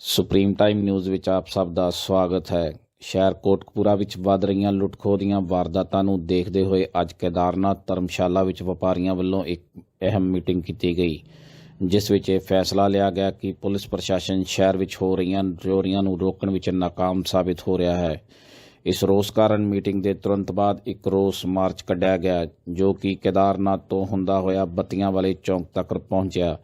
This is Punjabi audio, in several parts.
ਸੁਪਰੀਮ ਟਾਈਮ ਨਿਊਜ਼ ਵਿੱਚ ਆਪ ਸਭ ਦਾ ਸਵਾਗਤ ਹੈ। ਸ਼ਹਿਰ ਕੋਟਕਪੂਰਾ ਵਿੱਚ ਵੱਧ ਰਹੀਆਂ ਲੁੱਟਖੋ ਦੀਆਂ ਵਾਰਦਾਤਾਂ ਨੂੰ ਦੇਖਦੇ ਹੋਏ ਅੱਜ ਕੇਦਾਰਨਾਥ ਧਰਮਸ਼ਾਲਾ ਵਿੱਚ ਵਪਾਰੀਆਂ ਵੱਲੋਂ ਇੱਕ ਅਹਿਮ ਮੀਟਿੰਗ ਕੀਤੀ ਗਈ, ਜਿਸ ਵਿੱਚ ਇਹ ਫੈਸਲਾ ਲਿਆ ਗਿਆ ਕਿ ਪੁਲਿਸ ਪ੍ਰਸ਼ਾਸਨ ਸ਼ਹਿਰ ਵਿੱਚ ਹੋ ਰਹੀਆਂ ਚੋਰੀਆਂ ਨੂੰ ਰੋਕਣ ਵਿੱਚ ਨਾਕਾਮ ਸਾਬਿਤ ਹੋ ਰਿਹਾ ਹੈ। ਇਸ ਰੋਸ ਕਾਰਨ ਮੀਟਿੰਗ ਦੇ ਤੁਰੰਤ ਬਾਅਦ ਇੱਕ ਰੋਸ ਮਾਰਚ ਕੱਢਿਆ ਗਿਆ, ਜੋ ਕਿ ਕੇਦਾਰਨਾਥ ਤੋਂ ਹੁੰਦਾ ਹੋਇਆ ਬੱਤੀਆਂ ਵਾਲੇ ਚੌਂਕ ਤੱਕ ਪਹੁੰਚਿਆ।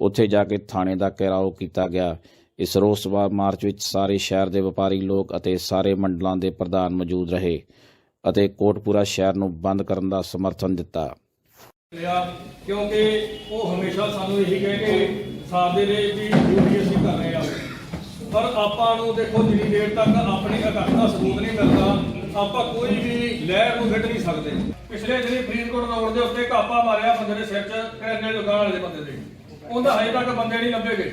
ਉੱਥੇ ਜਾ ਕੇ ਥਾਣੇ ਦਾ ਘਿਰਾਓ ਕੀਤਾ ਗਿਆ। ਇਸ ਰੋਸ ਮਾਰਚ ਵਿੱਚ ਸਾਰੇ ਸ਼ਹਿਰ ਦੇ ਵਪਾਰੀ ਲੋਕ ਅਤੇ ਸਾਰੇ ਮੰਡਲਾਂ ਦੇ ਪ੍ਰਧਾਨ ਮੌਜੂਦ ਰਹੇ ਅਤੇ ਕੋਟਪੂਰਾ ਸ਼ਹਿਰ ਨੂੰ ਬੰਦ ਕਰਨ ਦਾ ਸਮਰਥਨ ਦਿੱਤਾ। ਕਿਉਂਕਿ ਉਹ ਹਮੇਸ਼ਾ ਸਾਨੂੰ ਇਹੀ ਕਹਿ ਕੇ ਸਾਥ ਦੇ ਵੀ ਡਿਊਟੀ ਅਸੀਂ ਕਰ ਰਹੇ ਆ ਪਰ ਆਪਾਂ ਨੂੰ ਦੇਖੋ, ਜਿੰਨੀ ਦੇਰ ਤੱਕ ਆਪਣੀ ਇਕੱਠ ਦਾ ਸਬੂਤ ਨਹੀਂ ਮਿਲਦਾ, ਆਪਾਂ ਕੋਈ ਵੀ ਲਹਿਰ ਨੂੰ ਖਿੱਚ ਨਹੀਂ ਸਕਦੇ। ਪਿਛਲੇ ਦਿਨੀ ਫਰੀਦਕੋਟ ਰੋਡ ਦੇ ਉੱਤੇ ਕਾਪਾ ਮਾਰਿਆ ਬੰਦੇ ਦੇ ਸਿਰ 'ਚ ਕੈਨੇ ਦੁਕਾਨ ਵਾਲੇ ਬੰਦੇ ਦੇ। ਉਹਦਾ ਹਜੇ ਤੱਕ ਬੰਦੇ ਨਹੀਂ ਲੱਭੇਗੇ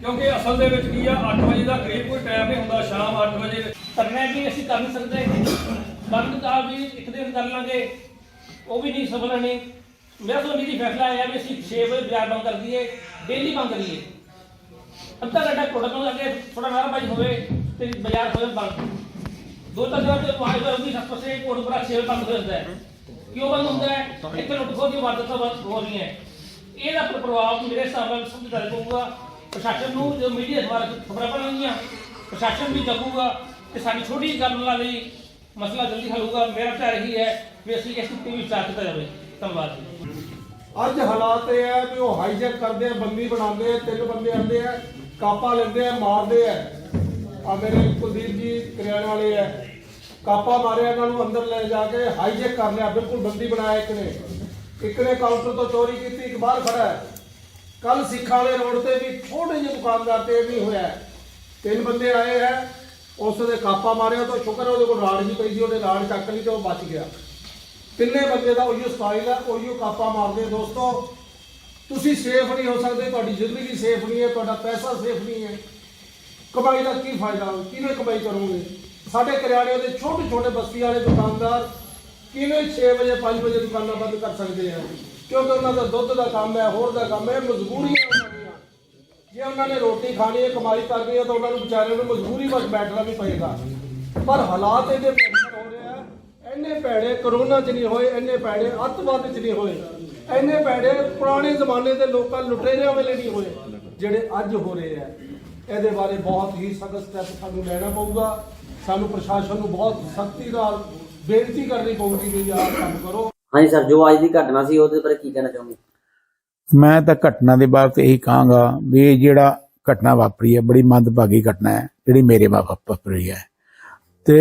ਕਿਉਂਕਿ ਅਸਲ ਦੇ ਵਿੱਚ ਕੀ ਆ 8 ਵਜੇ ਦਾ ਕਰੀਬ ਕੋਈ ਟਾਈਮ ਨਹੀਂ ਹੁੰਦਾ ਸ਼ਾਮ 8 ਵਜੇ ਕਰਨਾ ਕਿ ਅਸੀਂ ਕਰ ਨਹੀਂ ਸਕਦੇ ਬੰਦ ਤਾਂ ਵੀ ਇੱਕ ਦਿਨ ਕਰ ਲਾਂਗੇ ਉਹ ਵੀ ਨਹੀਂ ਸਫਲ ਨਹੀਂ ਮੇਰਾ ਤਾਂ ਨਿੱਜੀ ਫੈਸਲਾ ਆਇਆ ਵੀ ਅਸੀਂ 6 ਵਜੇ ਬਾਜ਼ਾਰ ਬੰਦ ਕਰ ਦਈਏ ਡੇਲੀ ਬੰਦ ਕਰੀਏ ਅੱਧਾ ਘੰਟਾ ਪ੍ਰੋਟੋਕੋਲ ਅੱਗੇ ਥੋੜਾ ਨਾਰਾਬਾਜ਼ੀ ਹੋਵੇ ਤੇ ਬਾਜ਼ਾਰ ਹੋਵੇ ਬੰਦ। ਦੋ ਤਾਂ ਜਗ੍ਹਾ ਤੇ ਵਾਹੀ ਵਾਰ ਵੀ ਸਭ ਪਾਸੇ ਕੋਟ ਬਰਾ 6 ਵਜੇ ਬੰਦ ਹੋ ਜਾਂਦਾ ਹੈ। ਕਿਉਂ ਬੰਦ ਹੁੰਦਾ ਹੈ? ਇੱਥੇ ਲੁੱਟ ਖੋਹ ਦੀ ਵਾਰਦਾਤਾਂ ਵੱਧ ਹੋ ਰਹੀਆਂ ਹੈ। ਇਹਦਾ ਪ੍ਰ- ਪ੍ਰਭਾਵ ਮੇਰੇ ਹਿਸਾਬ ਨਾਲ ਸਮਝਦਾ ਪਊਗਾ। ਪ੍ਰਸ਼ਾਸਨ ਨੂੰ ਜੋ ਮੀਡੀਆ ਦੁਆਰਾ ਖਬਰਾਂ ਬਣਾਉਣਗੀਆਂ, ਪ੍ਰਸ਼ਾਸਨ ਵੀ ਜਗੂਗਾ ਕਿ ਸਾਡੀ ਛੋਟੀ ਜਿਹੀ ਗੱਲ ਨਾਲ ਲਈ ਮਸਲਾ ਜਲਦੀ ਹੱਲ ਹੋਊਗਾ। ਮੇਰਾ ਚਾਹ ਇਹੀ ਹੈ ਵੀ ਅਸੀਂ ਇਸ ਉੱਤੇ ਵੀ ਵਿਚਾਰ ਜਾਵੇ। ਧੰਨਵਾਦ ਜੀ। ਅੱਜ ਹਾਲਾਤ ਇਹ ਹੈ ਵੀ ਉਹ ਹਾਈਜੈਕ ਕਰਦੇ ਆ ਬੰਦੀ ਬਣਾਉਂਦੇ ਆ, ਤਿੰਨ ਬੰਦੇ ਆਉਂਦੇ ਆ, ਕਾਪਾ ਲੈਂਦੇ ਆ, ਮਾਰਦੇ ਆ। ਆ ਮੇਰੇ ਕੁਲਦੀਪ ਜੀ ਕਰਿਆਣੇ ਵਾਲੇ ਆ। ਕਾਪਾ ਮਾਰਿਆ, ਇਹਨਾਂ ਨੂੰ ਅੰਦਰ ਲੈ ਜਾ ਕੇ ਹਾਈਜੈਕ ਕਰ ਲਿਆ। ਬਿਲਕੁਲ ਬੰਦੀ ਬਣਾਇਆ ਇੱਕ ਨੇ। ਇੱਕ ਨੇ ਕਾਊਂਟਰ ਤੋਂ ਚੋਰੀ ਕੀਤੀ, ਇੱਕ ਬਾਹਰ ਖੜਾ ਹੈ। ਕੱਲ ਸਿੱਖਾਂ ਵਾਲੇ ਰੋਡ ਤੇ ਵੀ ਛੋਟੇ ਜਿਹੇ ਦੁਕਾਨਦਾਰ ਤੇ ਇਹ ਵੀ ਹੋਇਆ ਤਿੰਨ ਬੰਦੇ ਆਏ ਹੈ, ਉਸ ਦੇ ਕਾਪਾ ਮਾਰਿਆ ਤਾਂ ਸ਼ੁਕਰ ਹੈ ਉਹਦੇ ਕੋਲ ਰਾੜ ਨਹੀਂ ਪਈ ਸੀ, ਉਹਨੇ ਰਾੜ ਚੱਕ ਲਈ ਤੇ ਉਹ ਬਚ ਗਿਆ। ਤਿੰਨੇ ਬੰਦੇ ਦਾ ਉਹੀਓ ਸਟਾਈਲ ਹੈ ਉਹੀਓ ਕਾਪਾ ਮਾਰਦੇ ਦੋਸਤੋ, ਤੁਸੀਂ ਸੇਫ ਨਹੀਂ ਹੋ ਸਕਦੇ, ਤੁਹਾਡੀ ਜ਼ਿੰਦਗੀ ਸੇਫ ਨਹੀਂ ਹੈ, ਤੁਹਾਡਾ ਪੈਸਾ ਸੇਫ ਨਹੀਂ ਹੈ। ਕਮਾਈ ਦਾ ਕੀ ਫਾਇਦਾ ਕਿਵੇਂ ਕਮਾਈ ਕਰੋਗੇ? ਸਾਡੇ ਕਰਿਆਣੇ ਦੇ ਛੋਟੇ ਛੋਟੇ ਬਸਤੀ ਵਾਲੇ ਦੁਕਾਨਦਾਰ ਕਿਵੇਂ 6 ਵਜੇ 5 ਵਜੇ ਦੁਕਾਨਾਂ ਬੰਦ ਕਰ ਸਕਦੇ ਆ? ਕਿਉਂਕਿ ਉਹਨਾਂ ਦਾ ਦੁੱਧ ਦਾ ਕੰਮ ਹੈ, ਹੋਰ ਦਾ ਕੰਮ ਹੈ, ਮਜਬੂਰੀਆਂ ਉਹਨਾਂ ਦੀਆਂ। ਜੇ ਉਹਨਾਂ ਨੇ ਰੋਟੀ ਖਾਣੀ ਹੈ, ਕਮਾਈ ਕਰਨੀ ਹੈ, ਤਾਂ ਉਹਨਾਂ ਨੂੰ ਵਿਚਾਰਿਆਂ ਨੂੰ ਮਜਬੂਰੀ ਵਿੱਚ ਬੈਠਣਾ ਵੀ ਪਏਗਾ। ਪਰ ਹਾਲਾਤ ਇਹਦੇ ਭਿਆਨਕ ਹੋ ਰਿਹਾ ਹੈ ਇੰਨੇ ਭੈੜੇ ਕਰੋਨਾ 'ਚ ਨਹੀਂ ਹੋਏ, ਇੰਨੇ ਭੈੜੇ ਅੱਤਵਾਦ 'ਚ ਨਹੀਂ ਹੋਏ। ਇੰਨੇ ਭੈੜੇ ਪੁਰਾਣੇ ਜ਼ਮਾਨੇ ਦੇ ਲੋਕਾਂ ਲੁਟੇਰਿਆਂ ਵੇਲੇ ਨਹੀਂ ਹੋਏ, ਜਿਹੜੇ ਅੱਜ ਹੋ ਰਹੇ ਆ। ਇਹਦੇ ਬਾਰੇ ਬਹੁਤ ਹੀ ਸਖਤ ਸਟੈਪ ਸਾਨੂੰ ਲੈਣਾ ਪਊਗਾ। ਸਾਨੂੰ ਪ੍ਰਸ਼ਾਸਨ ਨੂੰ ਬਹੁਤ ਸਖਤੀ ਨਾਲ ਬੇਨਤੀ ਕਰਨੀ ਪਊਗੀ ਵੀ ਆਹ ਕੰਮ ਕਰੋ। ਹਾਂਜੀ ਸਰ ਜੋ ਅੱਜ ਦੀ ਘਟਨਾ ਸੀ ਉਹਦੇ ਬਾਰੇ ਕੀ ਕਹਿਣਾ ਚਾਹੋਗੇ? ਮੈਂ ਤਾਂ ਘਟਨਾ ਦੇ ਬਾਬਤ ਇਹੀ ਕਹਾਂਗਾ ਵੀ ਇਹ ਜਿਹੜਾ ਘਟਨਾ ਵਾਪਰੀ ਹੈ ਬੜੀ ਮੰਦਭਾਗੀ ਘਟਨਾ ਹੈ ਜਿਹੜੀ ਮੇਰੇ ਵਾਪਰੀ ਹੈ। ਤੇ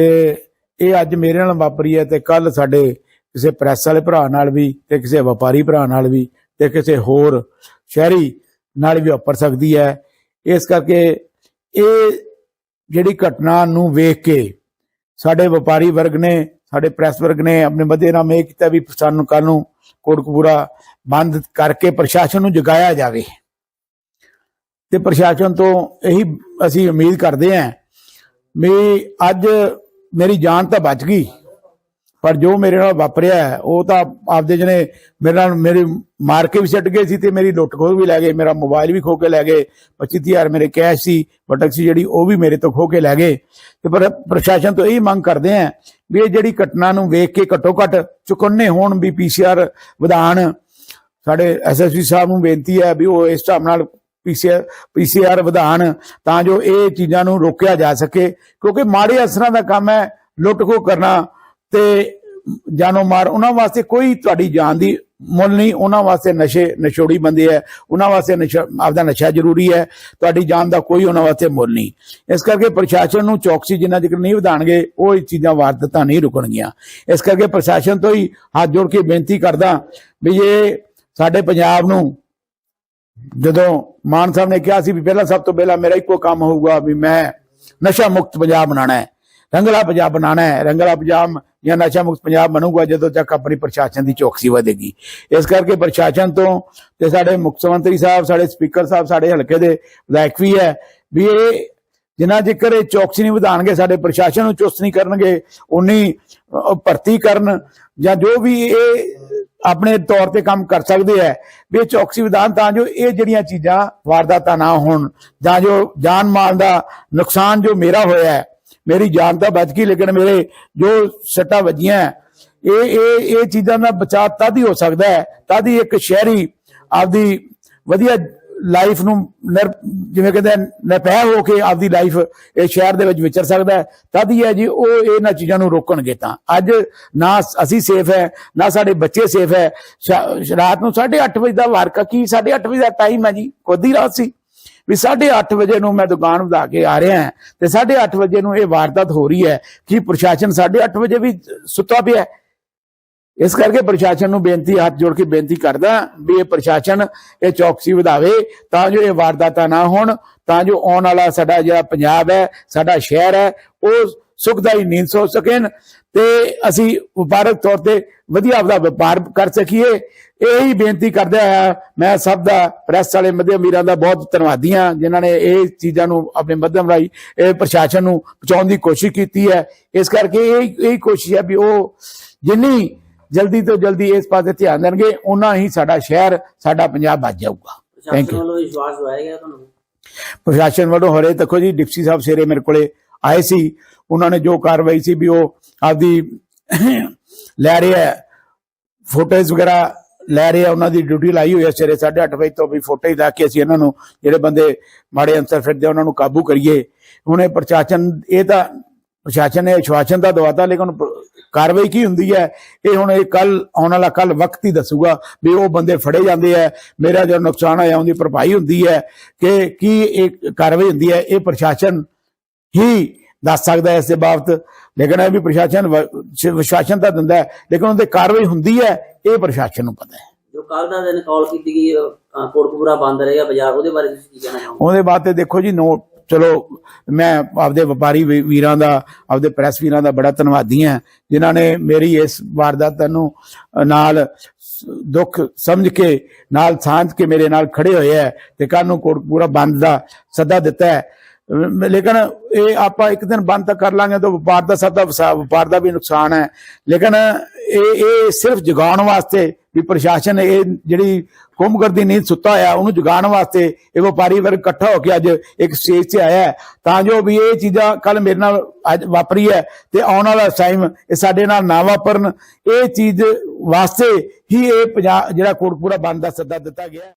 ਇਹ ਅੱਜ ਮੇਰੇ ਨਾਲ ਵਾਪਰੀ ਹੈ ਤੇ ਕੱਲ ਸਾਡੇ ਕਿਸੇ ਪ੍ਰੈਸ ਵਾਲੇ ਭਰਾ ਨਾਲ ਵੀ ਤੇ ਕਿਸੇ ਵਪਾਰੀ ਭਰਾ ਨਾਲ ਵੀ ਤੇ ਕਿਸੇ ਹੋਰ ਸ਼ਹਿਰੀ ਨਾਲ ਵੀ ਵਾਪਰ ਸਕਦੀ ਹੈ। ਇਸ ਕਰਕੇ ਇਹ ਜਿਹੜੀ ਘਟਨਾ ਨੂੰ ਵੇਖ ਕੇ ਸਾਡੇ ਵਪਾਰੀ ਵਰਗ ਨੇ ਸਾਡੇ ਪ੍ਰੈਸ ਵਰਗ ਨੇ ਆਪਣੇ ਮੱਦੇਨਾਮੇ ਇਹ ਕੀਤਾ ਵੀ ਸਾਨੂੰ ਕੱਲ ਨੂੰ ਕੋਟਕਪੂਰਾ ਬੰਦ ਕਰਕੇ ਪ੍ਰਸ਼ਾਸਨ ਨੂੰ ਜਗਾਇਆ ਜਾਵੇ। ਤੇ ਪ੍ਰਸ਼ਾਸਨ ਤੋਂ ਇਹੀ ਅਸੀਂ ਉਮੀਦ ਕਰਦੇ ਹਾਂ ਵੀ ਅੱਜ ਮੇਰੀ ਜਾਨ ਤਾਂ ਬਚ ਗਈ, ਪਰ ਜੋ ਮੇਰੇ ਨਾਲ ਵਾਪਰਿਆ ਉਹ ਤਾਂ ਆਪਦੇ ਜਨੇ ਮੇਰੇ ਨਾਲ ਮੇਰੇ ਮਾਰ ਕੇ ਵੀ ਛੱਡ ਗਏ ਸੀ ਤੇ ਮੇਰੀ ਲੁੱਟ ਖੋਹ ਵੀ ਲੈ ਗਏ, ਮੇਰਾ ਮੋਬਾਈਲ ਵੀ ਖੋ ਕੇ ਲੈ ਗਏ 25000 ਮੇਰੇ ਕੈਸ਼ ਸੀ ਬਟਕ ਸੀ ਜਿਹੜੀ, ਉਹ ਵੀ ਮੇਰੇ ਤੋਂ ਖੋ ਕੇ ਲੈ ਗਏ। ਤੇ ਪਰ ਪ੍ਰਸ਼ਾਸਨ ਤੋਂ ਇਹੀ ਮੰਗ ਕਰਦੇ ਆ ਵੀ ਇਹ ਜਿਹੜੀ ਘਟਨਾ ਨੂੰ ਵੇਖ ਕੇ ਘੱਟੋ ਘੱਟ ਚੁਕੰਨੇ ਹੋਣ ਵੀ ਪੀਸੀਆਰ ਵਿਧਾਨ ਸਾਡੇ ਐਸਐਸਪੀ ਸਾਹਿਬ ਨੂੰ ਬੇਨਤੀ ਹੈ ਵੀ ਉਹ ਇਸ ਹਿਸਾਬ ਨਾਲ ਪੀਸੀਆਰ ਪੀਸੀਆਰ ਵਿਧਾਨ ਤਾਂ ਜੋ ਇਹ ਚੀਜ਼ਾਂ ਨੂੰ ਰੋਕਿਆ ਜਾ ਸਕੇ। ਕਿਉਂਕਿ ਮਾੜੇ ਅਸਰਾਂ ਦਾ ਕੰਮ ਹੈ, ਲੁੱਟ ਖੋ ਕਰਨਾ ਤੇ ਜਾਨੋਂ ਮਾਰ ਉਹਨਾਂ ਵਾਸਤੇ ਕੋਈ ਤੁਹਾਡੀ ਜਾਨ ਦੀ ਮੁੱਲ ਨਹੀਂ, ਉਹਨਾਂ ਵਾਸਤੇ ਨਸ਼ੇ, ਨਸ਼ੋੜੀ ਬੰਦੇ ਹੈ ਉਹਨਾਂ ਵਾਸਤੇ ਨਸ਼ਾ, ਆਪਦਾ ਨਸ਼ਾ ਜ਼ਰੂਰੀ ਹੈ। ਤੁਹਾਡੀ ਜਾਨ ਦਾ ਕੋਈ ਉਹਨਾਂ ਵਾਸਤੇ ਮੁੱਲ ਨਹੀਂ। ਇਸ ਕਰਕੇ ਪ੍ਰਸ਼ਾਸਨ ਨੂੰ ਚੌਕਸੀ ਜਿੰਨਾ ਜ਼ਿਕਰ ਨਹੀਂ ਵਧਾਣਗੇ, ਉਹ ਇਹ ਚੀਜ਼ਾਂ ਵਾਰਦਾਤਾਂ ਨਹੀਂ ਰੁਕਣਗੀਆਂ। ਇਸ ਕਰਕੇ ਪ੍ਰਸ਼ਾਸਨ ਤੋਂ ਹੀ ਹੱਥ ਜੋੜ ਕੇ ਬੇਨਤੀ ਕਰਦਾ ਵੀ ਇਹ ਸਾਡੇ ਪੰਜਾਬ ਨੂੰ ਜਦੋਂ ਮਾਨ ਸਾਹਿਬ ਨੇ ਕਿਹਾ ਸੀ ਵੀ ਪਹਿਲਾਂ ਸਭ ਤੋਂ ਪਹਿਲਾਂ ਮੇਰਾ ਇੱਕੋ ਕੰਮ ਹੋਊਗਾ ਵੀ ਮੈਂ ਨਸ਼ਾ ਮੁਕਤ ਪੰਜਾਬ ਬਣਾਉਣਾ ਹੈ। ਰੰਗਲਾ ਪੰਜਾਬ ਬਣਾਉਣਾ ਹੈ। ਰੰਗਲਾ ਪੰਜਾਬ ਜਾਂ ਨਸ਼ਾ ਮੁਕਤ ਪੰਜਾਬ ਬਣੂਗਾ ਜਦੋਂ ਤੱਕ ਆਪਣੀ ਪ੍ਰਸ਼ਾਸਨ ਦੀ ਚੌਕਸੀ ਵਧੇਗੀ। ਇਸ ਕਰਕੇ ਪ੍ਰਸ਼ਾਸਨ ਤੋਂ ਤੇ ਸਾਡੇ ਮੁੱਖ ਮੰਤਰੀ ਸਾਹਿਬ, ਸਾਡੇ ਸਪੀਕਰ ਸਾਹਿਬ, ਸਾਡੇ ਹਲਕੇ ਦੇ ਵਿਧਾਇਕ ਵੀ ਹੈ ਵੀ ਇਹ ਜਿੰਨਾ ਜ਼ਿਕਰ ਇਹ ਚੌਕਸੀ ਨਹੀਂ ਵਧਾਣਗੇ, ਸਾਡੇ ਪ੍ਰਸ਼ਾਸਨ ਨੂੰ ਚੁਸਤ ਨਹੀਂ ਕਰਨਗੇ, ਉਨੀ ਭਰਤੀ ਕਰਨ ਜਾਂ ਜੋ ਵੀ ਇਹ ਆਪਣੇ ਤੌਰ ਤੇ ਕੰਮ ਕਰ ਸਕਦੇ ਹੈ, ਵੀ ਇਹ ਚੌਕਸੀ ਵਿਧਾਨ ਤਾਂ ਜੋ ਇਹ ਜਿਹੜੀਆਂ ਚੀਜ਼ਾਂ ਵਾਰਦਾਤਾਂ ਨਾ ਹੋਣ, ਜਾਂ ਜੋ ਜਾਨ ਮਾਲ ਦਾ ਨੁਕਸਾਨ ਜੋ ਮੇਰਾ ਹੋਇਆ ਹੈ ਮੇਰੀ ਜਾਨ ਤਾਂ ਬਚ ਗਈ ਲੇਕਿਨ ਮੇਰੇ ਜੋ ਸੱਟਾਂ ਵੱਜੀਆਂ ਹੈ, ਇਹ ਇਹ ਇਹ ਚੀਜ਼ਾਂ ਦਾ ਬਚਾਅ ਤਦ ਹੀ ਹੋ ਸਕਦਾ ਹੈ ਤਦ ਹੀ ਇੱਕ ਸ਼ਹਿਰੀ ਆਪਦੀ ਵਧੀਆ ਲਾਈਫ ਨੂੰ ਨਿਰ ਜਿਵੇਂ ਕਹਿੰਦੇ ਆ, ਹੋ ਕੇ ਆਪਦੀ ਲਾਈਫ ਇਹ ਸ਼ਹਿਰ ਦੇ ਵਿੱਚ ਵਿਚਰ ਸਕਦਾ ਹੈ ਤਦ ਹੀ ਹੈ ਜੀ ਉਹ ਇਹਨਾਂ ਚੀਜ਼ਾਂ ਨੂੰ ਰੋਕਣਗੇ ਤਾਂ। ਅੱਜ ਨਾ ਅਸੀਂ ਸੇਫ ਹੈ ਨਾ ਸਾਡੇ ਬੱਚੇ ਸੇਫ ਹੈ ਸ਼ਾ- ਰਾਤ ਨੂੰ 8:30 ਵਜੇ ਦਾ ਵਾਰਕਾ ਕੀ 8:30 ਵਜੇ ਦਾ ਟਾਈਮ ਹੈ ਜੀ? ਕੋਦੀ ਰਾਤ ਸੀ। ਵੀ 8:30 ਵਜੇ ਨੂੰ ਮੈਂ ਦੁਕਾਨ ਵਧਾ ਕੇ ਆ ਰਿਹਾ ਹਾਂ ਤੇ 8:30 ਵਜੇ ਨੂੰ ਇਹ ਵਾਰਦਾਤ ਹੋ ਰਹੀ ਹੈ ਕਿ ਪ੍ਰਸ਼ਾਸਨ 8:30 ਵਜੇ ਵੀ ਸੁੱਤਾ ਪਿਆ ਹੈ। ਇਸ ਕਰਕੇ ਪ੍ਰਸ਼ਾਸਨ ਨੂੰ ਬੇਨਤੀ, ਹੱਥ ਜੋੜ ਕੇ ਬੇਨਤੀ ਕਰਦਾ ਵੀ ਇਹ ਪ੍ਰਸ਼ਾਸਨ ਇਹ ਚੌਕਸੀ ਵਧਾਵੇ ਤਾਂ ਜੋ ਇਹ ਵਾਰਦਾਤਾਂ ਨਾ ਹੋਣ, ਤਾਂ ਜੋ ਆਉਣ ਵਾਲਾ ਸਾਡਾ ਜਿਹੜਾ ਪੰਜਾਬ ਹੈ, ਸਾਡਾ ਸ਼ਹਿਰ ਹੈ, ਉਹ ਸੁਖਦਾਈ ਨੀਂਦ ਸੋ ਸਕਣ ਤੇ ਅਸੀਂ ਵਪਾਰਕ ਤੌਰ ਤੇ ਵਧੀਆ ਆਪਦਾ ਵਪਾਰ ਕਰ ਸਕੀਏ। ਇਹੀ ਬੇਨਤੀ ਕਰਦਾ ਹਾਂ ਮੈਂ ਸਭ ਦਾ ਪ੍ਰੈਸ ਵਾਲੇ ਮਧਿਅਮ ਵੀਰਾਂ ਦਾ ਬਹੁਤ ਧੰਨਵਾਦੀ ਹਾਂ ਜਿਨ੍ਹਾਂ ਨੇ ਇਹ ਚੀਜ਼ਾਂ ਨੂੰ ਆਪਣੇ ਮੱਧਮ ਰਾਈ ਇਹ ਪ੍ਰਸ਼ਾਸਨ ਨੂੰ ਪਹੁੰਚਾਉਣ ਦੀ ਕੋਸ਼ਿਸ਼ ਕੀਤੀ ਹੈ। ਇਸ ਕਰਕੇ ਇਹ ਇਹ ਕੋਸ਼ਿਸ਼ ਹੈ ਵੀ ਉਹ ਜਿੰਨੀ ਜਲਦੀ ਤੋਂ ਜਲਦੀ ਇਸ ਪਾਸੇ ਧਿਆਨ ਦੇਣਗੇ ਉਨਾ ਹੀ ਸਾਡਾ ਸ਼ਹਿਰ ਸਾਡਾ ਪੰਜਾਬ ਬਚ ਜਾਊਗਾ। ਥੈਂਕ ਪ੍ਰਸ਼ਾਸਨ ਯੂ ਵੱਲੋਂ ਵਿਸ਼ਵਾਸ ਦਵਾਇਆ ਗਿਆ ਤੁਹਾਨੂੰ? ਪ੍ਰਸ਼ਾਸਨ ਵੱਲੋਂ ਹਰੇ ਤੱਕੋ ਜੀ ਡਿਪਟੀ ਸਾਹਿਬ ਸਵੇਰੇ ਮੇਰੇ ਕੋਲੇ ਆਏ ਸੀ। ਉਹਨਾਂ ਨੇ ਜੋ ਕਾਰਵਾਈ ਸੀ ਵੀ ਉਹ ਆਪਦੀ ਲੈ ਰਿਹਾ ਫੋਟੋਜ਼ ਵਗੈਰਾ ਲੈ ਰਹੇ ਆ ਉਹਨਾਂ ਦੀ ਡਿਊਟੀ ਲਾਈ ਹੋਈ ਹੈ ਸਵੇਰੇ 8:30 ਵਜੇ ਤੋਂ ਵੀ ਫੋਟੋ ਹੀ ਲਾ ਕੇ ਅਸੀਂ ਇਹਨਾਂ ਨੂੰ ਜਿਹੜੇ ਬੰਦੇ ਮਾੜੇ ਅੰਸਰ ਫਿਰਦੇ ਆ, ਉਹਨਾਂ ਨੂੰ ਕਾਬੂ ਕਰੀਏ। ਹੁਣ ਪ੍ਰਸ਼ਾਸਨ ਇਹ ਤਾਂ ਪ੍ਰਸ਼ਾਸਨ ਨੇ ਆਸ਼ਵਾਸਨ ਦਾ ਦਵਾਤਾ ਲੇਕਿਨ ਕਾਰਵਾਈ ਕੀ ਹੁੰਦੀ ਹੈ? ਇਹ ਹੁਣ ਇਹ ਕੱਲ ਆਉਣ ਵਾਲਾ ਕੱਲ ਵਕਤ ਹੀ ਦੱਸੂਗਾ ਵੀ ਉਹ ਬੰਦੇ ਫੜੇ ਜਾਂਦੇ ਆ। ਮੇਰਾ ਜੋ ਨੁਕਸਾਨ ਹੋਇਆ ਉਹਦੀ ਭਰਪਾਈ ਹੁੰਦੀ ਹੈ ਕਿ ਕੀ ਇਹ ਕਾਰਵਾਈ ਹੁੰਦੀ ਹੈ? ਇਹ ਪ੍ਰਸ਼ਾਸਨ ਹੀ ਦੱਸ ਸਕਦਾ ਇਸ ਦੇ ਬਾਬਤ। ਲੇਕਿਨ ਇਹ ਵੀ ਪ੍ਰਸ਼ਾਸਨ ਵਿਸ਼ਵਾਸਨ ਤਾਂ ਦਿੰਦਾ ਹੈ ਲੇਕਿਨ ਉਹਦੇ ਕਾਰਵਾਈ ਹੁੰਦੀ ਹੈ ਇਹ ਪ੍ਰਸ਼ਾਸਨ ਨੂੰ ਪਤਾ ਹੈ। ਜੋ ਕੱਲ ਦਾ ਦਿਨ ਕਾਲ ਕੀਤੀ ਗਈ ਕੋਟਕਪੂਰਾ ਬੰਦ ਰਹੇਗਾ ਬਾਜ਼ਾਰ ਉਹਦੇ ਬਾਰੇ ਤੁਸੀਂ ਕੀ ਕਹਿਣਾ ਚਾਹੋਗੇ? ਉਹਦੇ ਬਾਅਦ ਤੇ ਦੇਖੋ ਜੀ ਨੋ ਚਲੋ ਮੈਂ ਆਪਦੇ ਵਪਾਰੀ ਵੀ- ਵੀਰਾਂ ਦਾ ਆਪਦੇ ਪ੍ਰੈਸ ਵੀਰਾਂ ਦਾ ਬੜਾ ਧੰਨਵਾਦੀ ਹਾਂ ਜਿਨ੍ਹਾਂ ਨੇ ਮੇਰੀ ਇਸ ਵਾਰਦਾਤ ਨੂੰ ਨਾਲ ਦੁੱਖ ਸਮਝ ਕੇ ਨਾਲ ਸਾਂਝ ਕੇ ਮੇਰੇ ਨਾਲ ਖੜੇ ਹੋਏ ਹੈ ਤੇ ਕੱਲ ਨੂੰ ਕੋਟਕਪੂਰਾ ਬੰਦ ਦਾ ਸੱਦਾ ਦਿੱਤਾ ਹੈ। ਲੇਕਿਨ ਇਹ ਆਪਾਂ ਇੱਕ ਦਿਨ ਬੰਦ ਤਾਂ ਕਰ ਲਾਂਗੇ ਤਾਂ ਵਪਾਰ ਦਾ ਸਭ ਦਾ ਵਪਾਰ ਦਾ ਵੀ ਨੁਕਸਾਨ ਹੈ। ਲੇਕਿਨ ਇਹ ਇਹ ਸਿਰਫ ਜਗਾਉਣ ਵਾਸਤੇ ਵੀ ਪ੍ਰਸ਼ਾਸਨ ਇਹ ਜਿਹੜੀ ਕੁੰਭਗਰਦੀ ਨੀਂਦ ਸੁੱਤਾ ਹੋਇਆ, ਉਹਨੂੰ ਜਗਾਉਣ ਵਾਸਤੇ ਇਹ ਵਪਾਰੀ ਵਰਗ ਇਕੱਠਾ ਹੋ ਕੇ ਅੱਜ ਇੱਕ ਸਟੇਜ ਤੇ ਆਇਆ ਤਾਂ ਜੋ ਵੀ ਇਹ ਚੀਜ਼ਾਂ ਕੱਲ ਮੇਰੇ ਨਾਲ ਅੱਜ ਵਾਪਰੀ ਹੈ ਤੇ ਆਉਣ ਵਾਲਾ ਟਾਈਮ ਇਹ ਸਾਡੇ ਨਾਲ ਨਾ ਵਾਪਰਨ, ਇਹ ਚੀਜ਼ ਵਾਸਤੇ ਹੀ ਇਹ ਪੰਜਾਬ ਜਿਹੜਾ ਕੋਟਪੂਰਾ ਬੰਦ ਦਾ ਸੱਦਾ ਦਿੱਤਾ ਗਿਆ